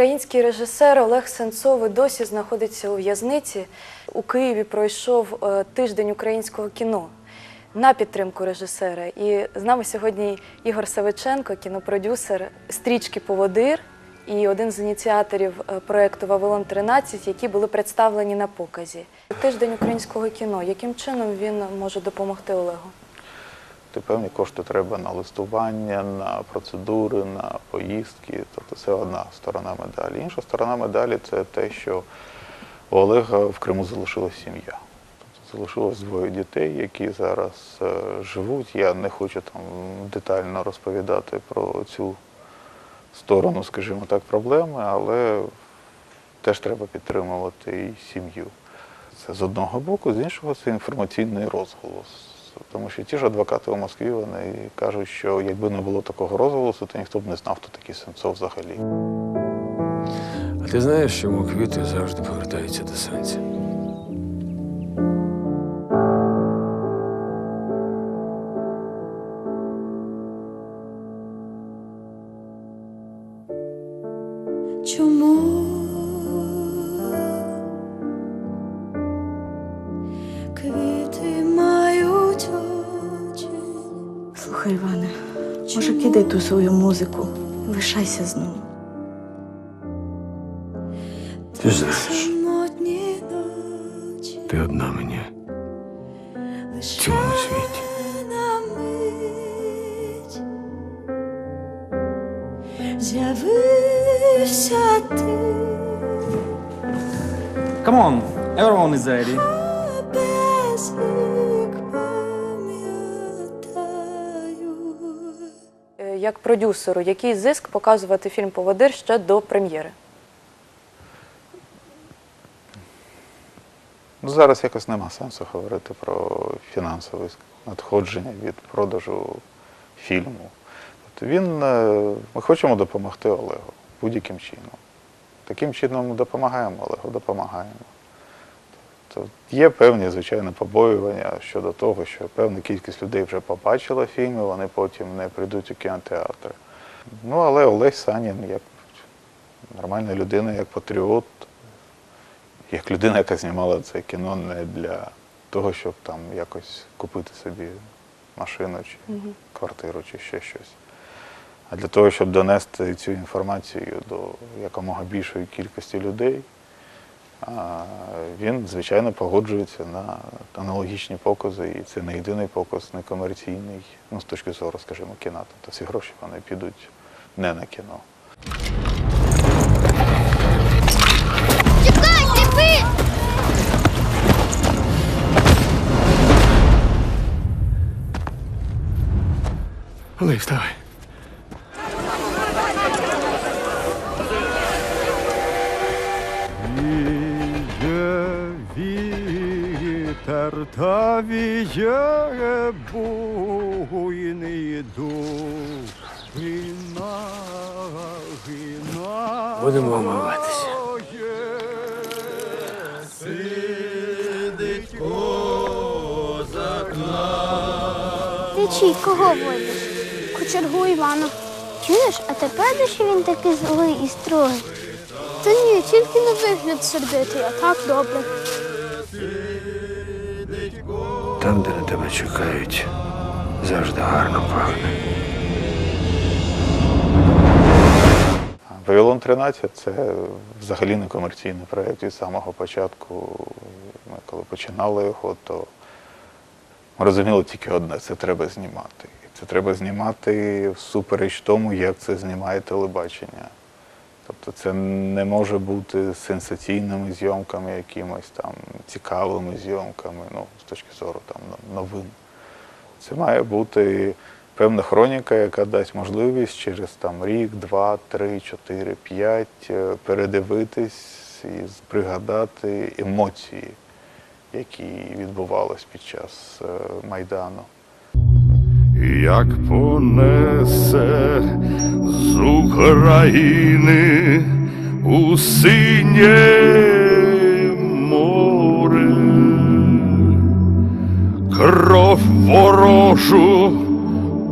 Український режисер Олег Сенцов досі знаходиться у в'язниці. У Києві пройшов е, тиждень українського кіно на підтримку режисера. І з нами сьогодні Ігор Савиченко, кінопродюсер стрічки Поводир і один з ініціаторів е, проєкту Вавилон 13, які були представлені на показі. Тиждень українського кіно. Яким чином він може допомогти Олегу? То певні кошти треба на листування, на процедури, на поїздки. Тобто це одна сторона медалі. Інша сторона медалі це те, що у Олега в Криму залишилась сім'я. Тобто залишилось двоє дітей, які зараз е, живуть. Я не хочу там детально розповідати про цю сторону, скажімо так, проблеми, але теж треба підтримувати і сім'ю. Це з одного боку, з іншого це інформаційний розголос. Тому що ті ж адвокати у Москві вони кажуть, що якби не було такого розголосу, то ніхто б не знав, хто такий Сенцов взагалі. А ти знаєш, чому квіти завжди повертаються до сонця? Музику, лишайся з ним. Ти ж знаєш, ти одна мені в цілому світі. з'явився ти Come on, everyone is ready. Як продюсеру, який зиск показувати фільм Поводир ще до прем'єри? Ну, зараз якось нема сенсу говорити про фінансове надходження від продажу фільму. Тобто він, е, ми хочемо допомогти Олегу будь-яким чином. Таким чином допомагаємо Олегу, допомагаємо. Тобто є певні, звичайно, побоювання щодо того, що певна кількість людей вже побачила фільм, і вони потім не прийдуть у кінотеатр. Ну, але Олег Санін, як нормальна людина, як патріот, як людина, яка знімала це кіно не для того, щоб там якось купити собі машину чи квартиру чи ще щось. А для того, щоб донести цю інформацію до якомога більшої кількості людей, він, звичайно, погоджується на аналогічні покази, і це не єдиний показ, не комерційний, ну, з точки зору, скажімо, кіна. Тобто ці гроші вони підуть не на кіно. Олег, вставай. Віє буйний дух. гина, гина. Будемо омиватися. Ти чий, кого водиш? Кочергу Івана. Чуєш, а тепер що він такий злий і строгий? Та ні, тільки на вигляд сердитий, а так добре. Там, де на тебе чекають, завжди гарно пахне. Вавилон 13 це взагалі не комерційний проєкт від самого початку. Ми коли починали його, то ми розуміли тільки одне це треба знімати. І це треба знімати всупереч тому, як це знімає телебачення. Тобто це не може бути сенсаційними зйомками, якимось там цікавими зйомками, ну, з точки зору там новин. Це має бути певна хроніка, яка дасть можливість через там рік, два, три, чотири, п'ять е, передивитись і пригадати емоції, які відбувалися під час е, Майдану. Як понесе з України у синє море, кров ворожу,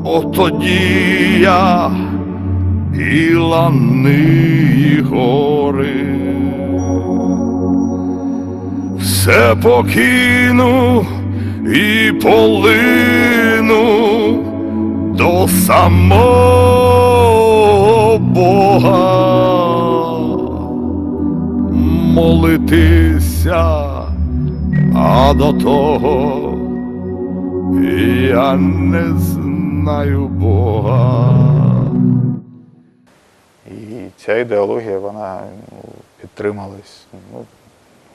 отоді я і гори. Все покину і полину до самого Бога молитися, а до того я не знаю Бога. І ця ідеологія вона ну, підтрималась ну,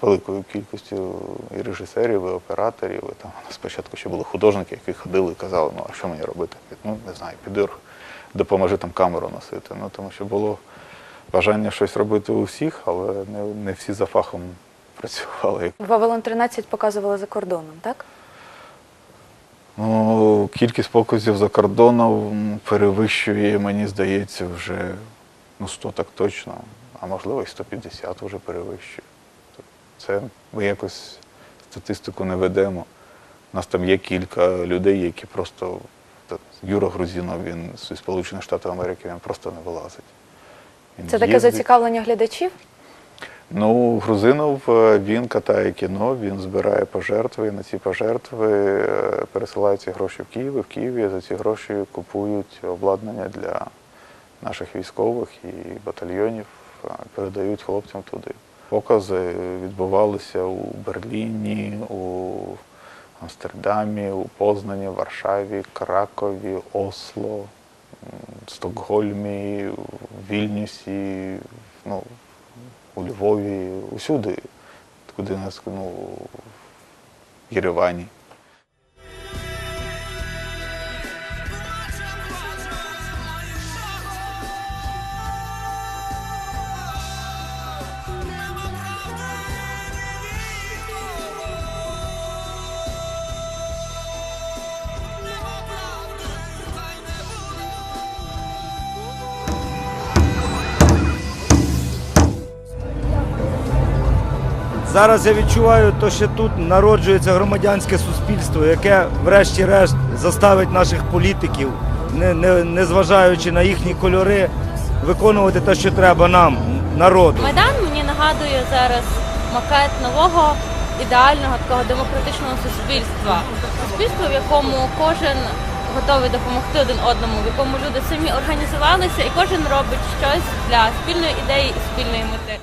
великою кількістю і режисерів, і операторів. І там спочатку ще були художники, які ходили і казали, ну а що мені робити? Ну, не знаю, піди допоможи там камеру носити. Ну, тому що було бажання щось робити у всіх, але не, не всі за фахом працювали. Вавилон 13 показували за кордоном, так? Ну, кількість показів за кордоном перевищує, мені здається, вже ну, 100 так точно, а можливо і 150 вже перевищує. Це ми якось статистику не ведемо. У нас там є кілька людей, які просто. Юра Грузінов, він зі Сполучених Штатів Америки, він просто не вилазить. Він Це таке їздить. зацікавлення глядачів? Ну, Грузинов е, він катає кіно, він збирає пожертви. і На ці пожертви е, пересилають ці гроші в Київ. і В Києві за ці гроші купують обладнання для наших військових і батальйонів, е, передають хлопцям туди. Покази відбувалися у Берліні, у Амстердамі, у Познані, Варшаві, Кракові, Осло, Стокгольмі, Вільнюсі, ну, у Львові, усюди, куди нас ну, в Єревані. Зараз я відчуваю, то що тут народжується громадянське суспільство, яке, врешті-решт, заставить наших політиків, не, не, не зважаючи на їхні кольори, виконувати те, що треба нам, народу. Майдан мені нагадує зараз макет нового ідеального такого демократичного суспільства. Суспільство, в якому кожен готовий допомогти один одному, в якому люди самі організувалися і кожен робить щось для спільної ідеї і спільної мети.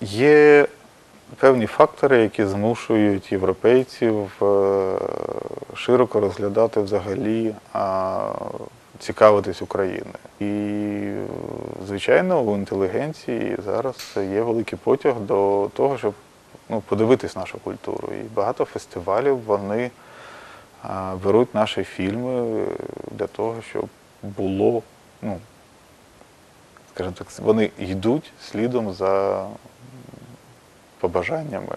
Є певні фактори, які змушують європейців е, широко розглядати взагалі цікавитись Україною. І, е, звичайно, у інтелігенції зараз є великий потяг до того, щоб ну, подивитись нашу культуру. І багато фестивалів вони беруть наші фільми е, для того, щоб було, ну, скажімо так, вони йдуть слідом за побажаннями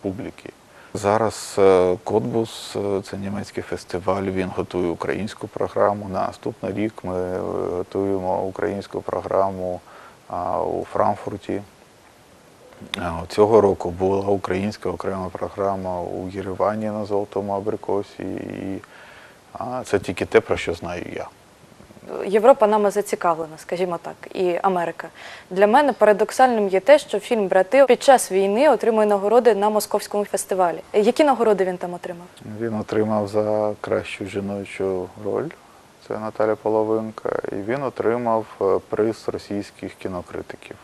публіки. Зараз е, Котбус, е, це німецький фестиваль, він готує українську програму. На наступний рік ми е, готуємо українську програму у Франкфурті. Цього року була українська окрема програма у Єревані на Золотому Абрикосі. І це тільки те, про що знаю я. Європа нами зацікавлена, скажімо так, і Америка. Для мене парадоксальним є те, що фільм Брати під час війни отримує нагороди на московському фестивалі. Які нагороди він там отримав? Він отримав за кращу жіночу роль. Це Наталя Половинка, і він отримав е, приз російських кінокритиків.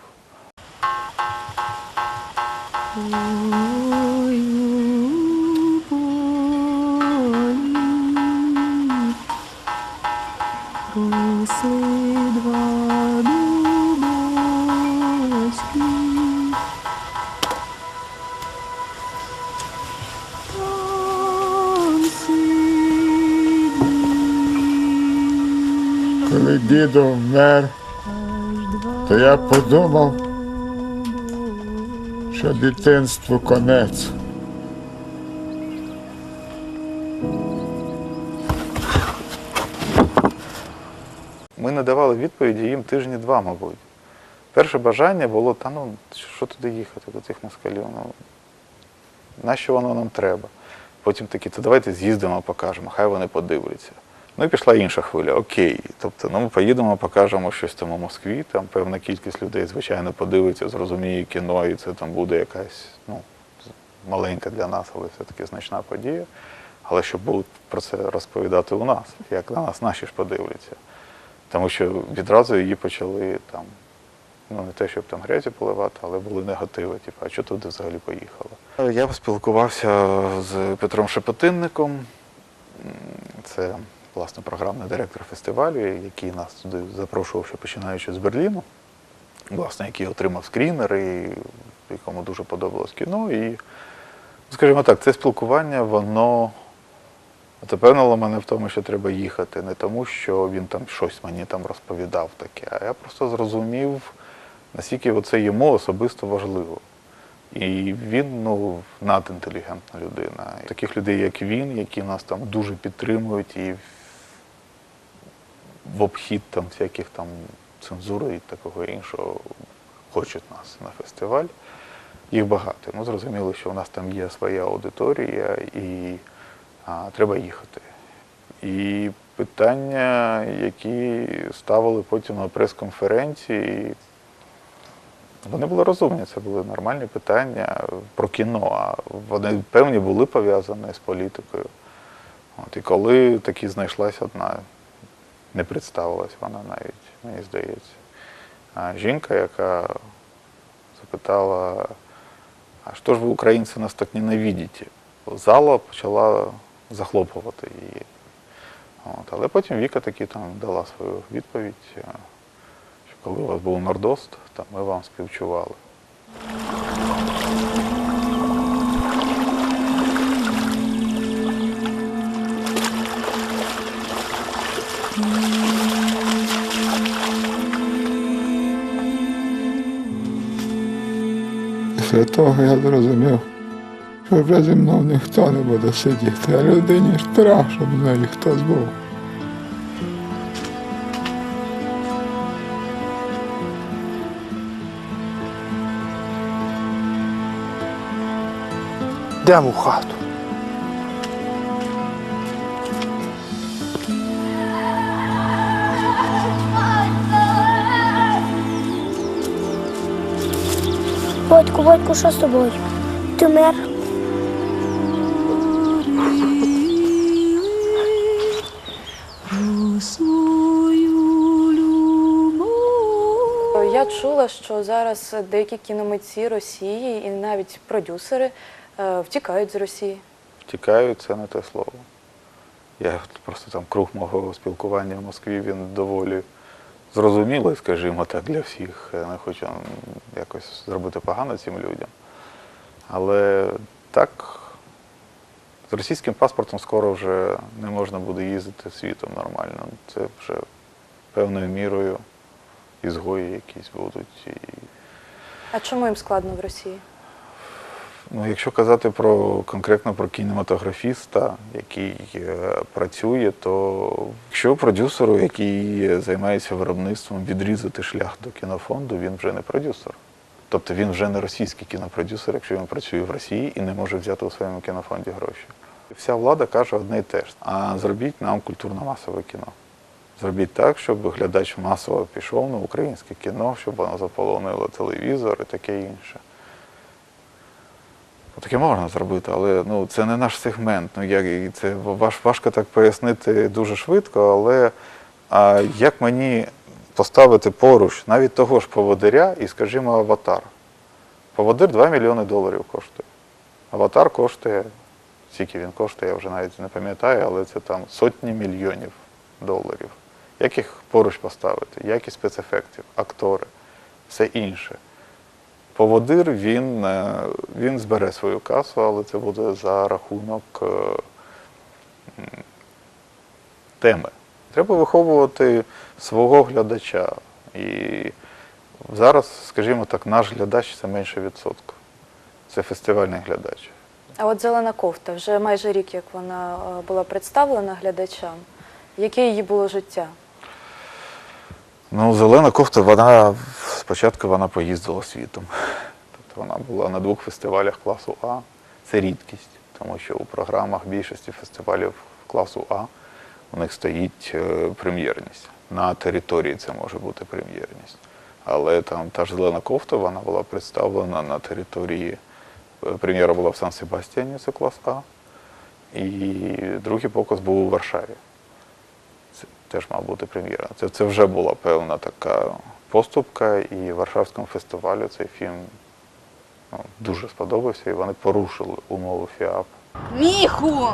Росли два дубочки. Коли дідо вмер, то я подумав, що дитинству конець. Не давали відповіді їм тижні два, мабуть. Перше бажання було, та ну, що туди їхати, до тих москалів? Ну, нащо воно нам треба? Потім такі, то давайте з'їздимо, покажемо, хай вони подивляться. Ну і пішла інша хвиля, окей. Тобто, ну ми поїдемо, покажемо щось там у Москві, там певна кількість людей, звичайно, подивиться, зрозуміє кіно, і це там буде якась, ну, маленька для нас, але все-таки значна подія. Але щоб будуть про це розповідати у нас, як на нас наші ж подивляться. Тому що відразу її почали там, ну не те, щоб там грязі поливати, але були негативи, типу, а чого туди взагалі поїхали? Я поспілкувався з Петром Шепетинником, це власне програмний директор фестивалю, який нас туди запрошував, ще починаючи з Берліну, власне, який отримав скрінер, і якому дуже подобалось кіно. І, скажімо так, це спілкування, воно запевнило мене в тому, що треба їхати. Не тому, що він там щось мені там розповідав таке, а я просто зрозумів, наскільки це йому особисто важливо. І він ну, надінтелігентна людина. І таких людей, як він, які нас там дуже підтримують і в- в обхід там всяких там цензури і такого іншого хочуть нас на фестиваль. Їх багато. Ми зрозуміли, що у нас там є своя аудиторія і а, треба їхати. І питання, які ставили потім на прес-конференції, вони були розумні, це були нормальні питання про кіно, а вони певні були пов'язані з політикою. От, і коли таки знайшлась одна, не представилась вона навіть, мені здається, а жінка, яка запитала, а що ж ви, українці, нас так ненавидите? Зала почала захлопувати її. От, але потім Віка таки там дала свою відповідь, е, що коли у вас був Нордост, то ми вам співчували. Після того я зрозумів, вже зі мною ніхто не буде сидіти, а людині ж треба, щоб з нею хтось був. Йдемо в хату. Водьку, Водьку, що з тобою? Ти мер? Чула, що зараз деякі кіномитці Росії і навіть продюсери е, втікають з Росії. Втікаю, це не те слово. Я просто там круг мого спілкування в Москві, він доволі зрозумілий, скажімо так, для всіх. Я не хочу якось зробити погано цим людям. Але так, з російським паспортом скоро вже не можна буде їздити світом нормально. Це вже певною мірою ізгої якісь будуть. І А чому їм складно в Росії? Ну, якщо казати про конкретно про кінематографіста, який е, працює, то якщо продюсеру, який займається виробництвом, відрізати шлях до кінофонду, він вже не продюсер. Тобто він вже не російський кінопродюсер, якщо він працює в Росії і не може взяти у своєму кінофонді гроші. Вся влада каже одне й те ж. А зробіть нам культурно-масове кіно. Зробіть так, щоб глядач масово пішов на українське кіно, щоб воно заполонило телевізор і таке інше. Таке можна зробити, але ну, це не наш сегмент. Ну, як, це важ, важко так пояснити дуже швидко, але а, як мені поставити поруч навіть того ж поводиря і, скажімо, аватар. Поводир 2 мільйони доларів коштує. Аватар коштує, скільки він коштує, я вже навіть не пам'ятаю, але це там сотні мільйонів доларів. Як їх поруч поставити? Якість спецефектів, актори, все інше. Поводир він, е, він збере свою касу, але це буде за рахунок е, теми. Треба виховувати свого глядача. І зараз, скажімо так, наш глядач це менше відсотку. Це фестивальний глядач. А от зелена кофта, вже майже рік, як вона е, була представлена глядачам. Яке її було життя? Ну, зелена кофта, вона спочатку вона поїздила світом. Тобто вона була на двох фестивалях класу А. Це рідкість, тому що у програмах більшості фестивалів класу А у них стоїть е, прем'єрність. На території це може бути прем'єрність. Але там та ж зелена кофта, вона була представлена на території. е, Прем'єра була в Сан-Себастьяні, це клас А. І другий показ був у Варшаві. Теж мав бути прем'єра. Це, це вже була певна така поступка, і Варшавському фестивалю цей фільм ну, дуже сподобався, і вони порушили умови ФІАП. Міху!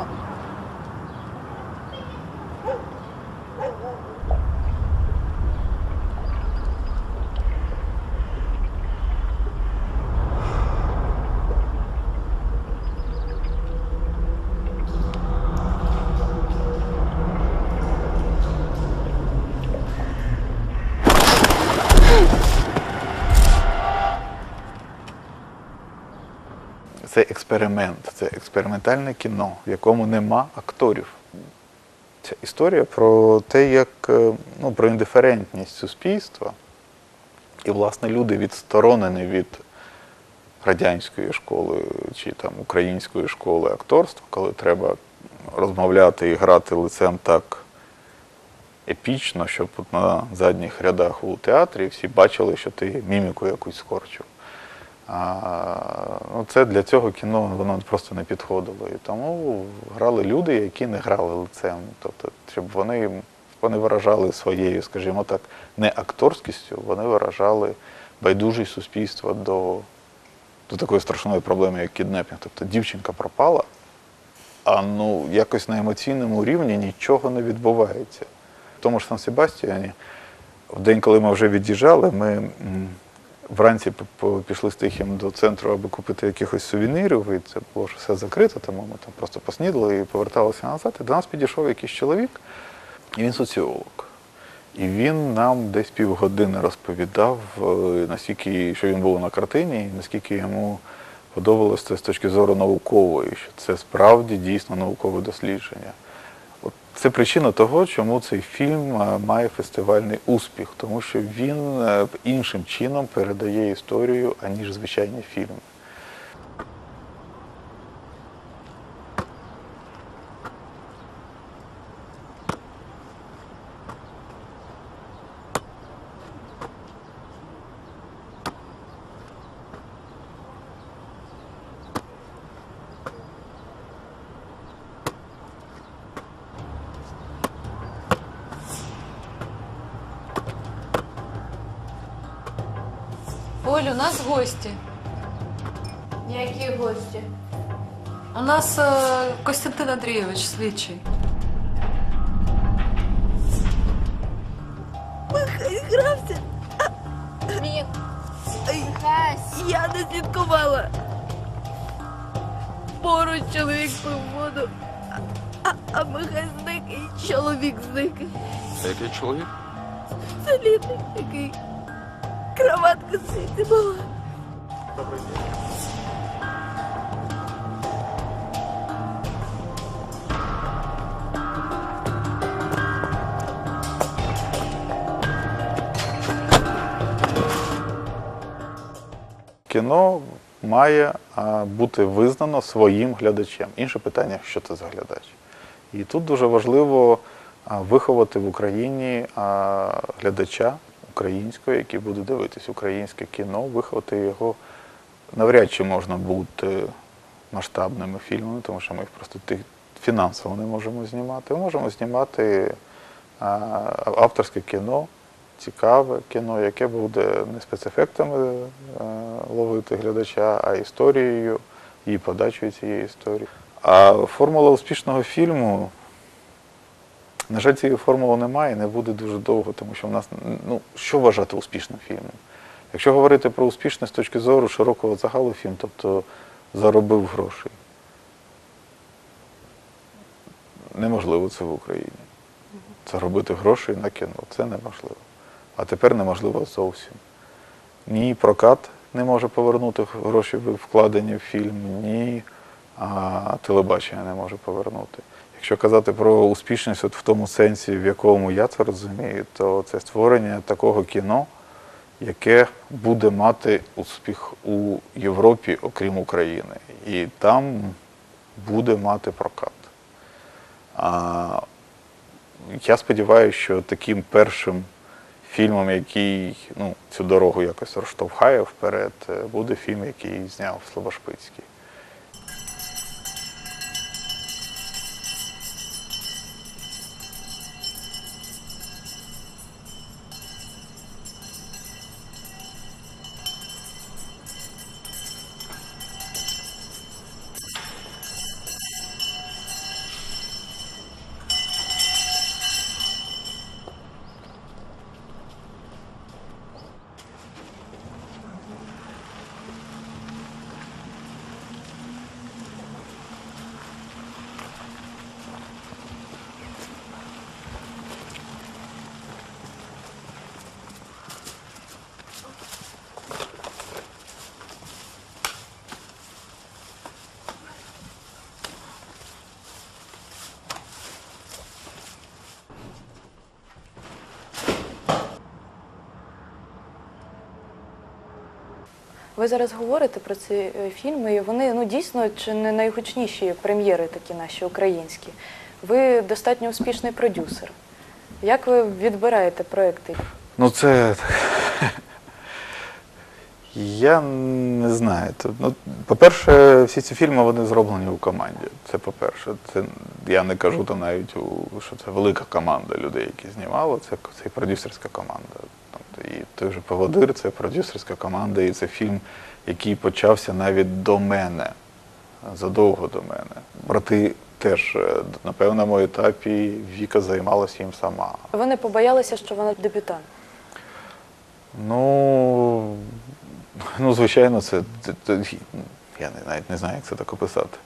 Це експеримент, це експериментальне кіно, в якому нема акторів. Ця історія про те, як е, ну, про індиферентність суспільства. І, власне, люди відсторонені від радянської школи чи там української школи акторства, коли треба розмовляти і грати лицем так епічно, щоб на задніх рядах у театрі всі бачили, що ти міміку якусь скорчив. А, ну, це для цього кіно воно просто не підходило. І тому грали люди, які не грали лицем. Тобто, щоб вони, вони виражали своєю, скажімо так, не акторськістю, вони виражали байдужість суспільства до, до такої страшної проблеми, як кіднепінг. Тобто дівчинка пропала, а ну якось на емоційному рівні нічого не відбувається. В тому ж Сан-Себастьяні, в день, коли ми вже від'їжджали, ми. Вранці пішли з тихим до центру, аби купити якихось сувенірів, і це було все закрито, тому ми там просто поснідали і поверталися назад. І до нас підійшов якийсь чоловік, і він соціолог. І він нам десь півгодини розповідав, е, наскільки що він був на картині, і наскільки йому подобалось це з точки зору наукової, що це справді дійсно наукове дослідження. Це причина того, чому цей фільм е, має фестивальний успіх, тому що він е, іншим чином передає історію, аніж звичайні фільми. У нас е, Костянтин Андрійович, слідчий. Михай грався. Міх. Я не слідкувала. Поруч чоловік пив воду. А, а Михай зник і чоловік зник. Який чоловік? Це літник такий. Кроватка звідти була. Кіно має бути визнано своїм глядачем. Інше питання, що це за глядач. І тут дуже важливо виховати в Україні глядача українського, який буде дивитись українське кіно, виховати його навряд чи можна бути масштабними фільмами, тому що ми їх просто фінансово не можемо знімати. Ми можемо знімати авторське кіно, цікаве кіно, яке буде не спецефектами е, ловити глядача, а історією і подачею цієї історії. А формула успішного фільму, на жаль, цієї формули немає і не буде дуже довго, тому що в нас ну, що вважати успішним фільмом? Якщо говорити про успішність з точки зору широкого загалу фільм, тобто заробив грошей, неможливо це в Україні. Заробити грошей на кіно це неможливо. А тепер неможливо зовсім. Ні прокат не може повернути гроші, вкладені в фільм, ні а, телебачення не може повернути. Якщо казати про успішність от в тому сенсі, в якому я це розумію, то це створення такого кіно, яке буде мати успіх у Європі, окрім України. І там буде мати прокат. А, я сподіваюся, що таким першим фільмом, який ну, цю дорогу якось розштовхає вперед, е, буде фільм, який зняв Слобошпицький. Зараз говорите про ці е, фільми, і вони ну дійсно чи не найгучніші прем'єри такі наші українські. Ви достатньо успішний продюсер. Як ви відбираєте проекти? Ну, це. Я не знаю. Ну, по-перше, всі ці фільми вони зроблені у команді. Це по-перше. Це, я не кажу там навіть, у, що це велика команда людей, які знімали. Це, це і продюсерська команда. Тобто, і той же Поводир це продюсерська команда, і це фільм, який почався навіть до мене, задовго до мене. Брати теж е, на певному етапі Віка займалася їм сама. Ви не побоялися, що вона дебютант? Ну, ну звичайно, це, це, це- я навіть не знаю, як це так описати.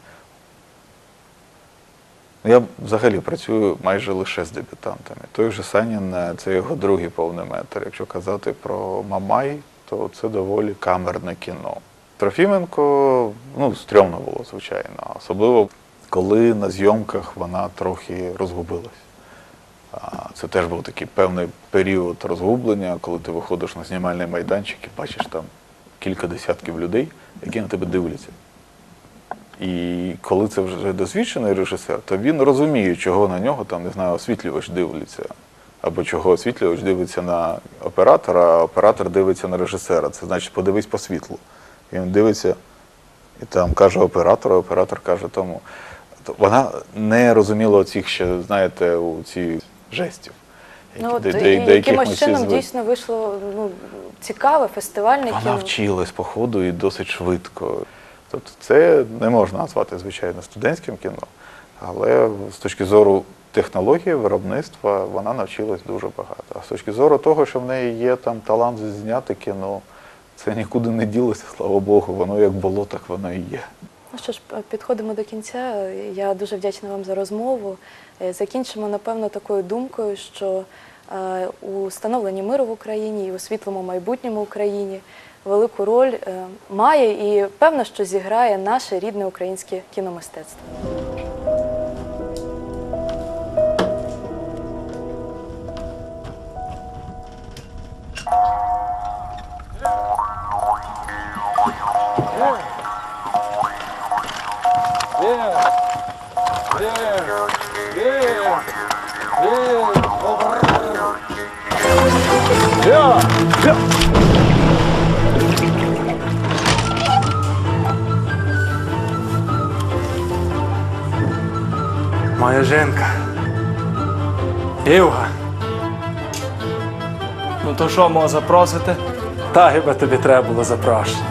Я взагалі працюю майже лише з дебютантами. Той же Санін е, це його другий повний метр. Якщо казати про Мамай, то це доволі камерне кіно. Трофіменко, ну, стрьомно було, звичайно. Особливо, коли на зйомках вона трохи розгубилась. Це теж був такий певний період розгублення, коли ти виходиш на знімальний майданчик і бачиш там кілька десятків людей, які на тебе дивляться. І коли це вже досвідчений режисер, то він розуміє, чого на нього там, не знаю, освітлювач дивиться. Або чого освітлювач дивиться на оператора, а оператор дивиться на режисера. Це значить, подивись по світлу. І він дивиться і там каже оператору, а оператор каже тому. Вона не розуміла цих ще, знаєте, у ці жестів. Ну, от, і якимось чином дійсно вийшло ну, цікаве, фестивальне кіно. Вона вчилась по ходу і досить швидко. Тобто це не можна назвати, звичайно, студентським кіно, але з точки зору технології виробництва вона навчилась дуже багато. А з точки зору того, що в неї є там талант зняти кіно, це нікуди не ділося, слава Богу, воно як було, так воно і є. Ну що ж, підходимо до кінця. Я дуже вдячна вам за розмову. Е, Закінчимо, напевно, такою думкою, що е, у становленні миру в Україні і у світлому майбутньому Україні велику роль е, має і певно, що зіграє наше рідне українське кіномистецтво. Жінка. Євга. Ну то що, мого запросити? Та хіба тобі треба було запрошення.